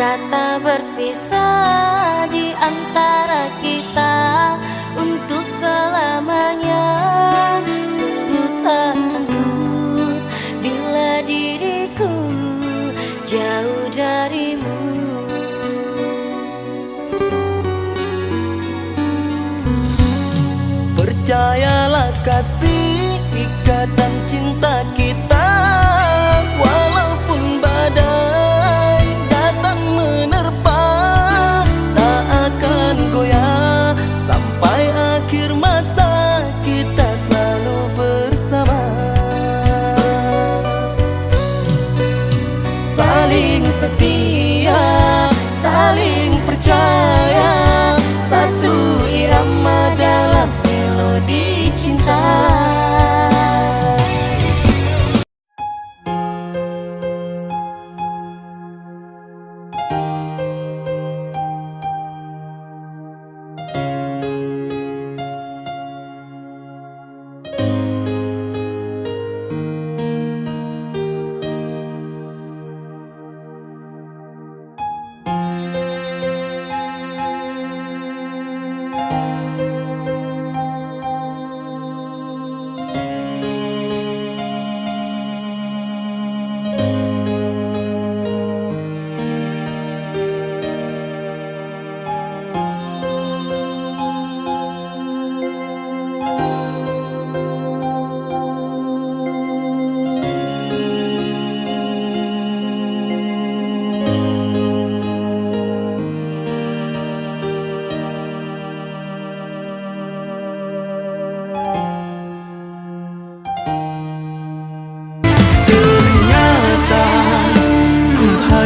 kata berpisah di antara kita untuk selamanya. Sungguh tak sanggup bila diriku jauh darimu. Percayalah kasih ikatan cinta kita saling setia, saling percaya.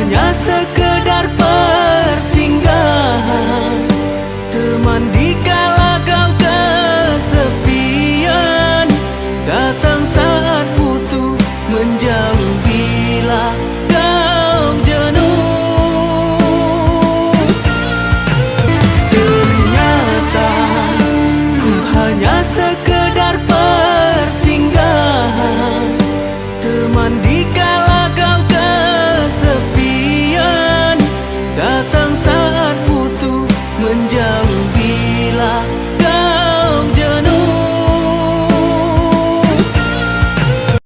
hanya sekedar persinggahan. Teman dikala kau kesepian Datang saat butuh menjauh bila kau jenuh. Ternyata ku hanya sekedar persinggahan. Teman dikala jauh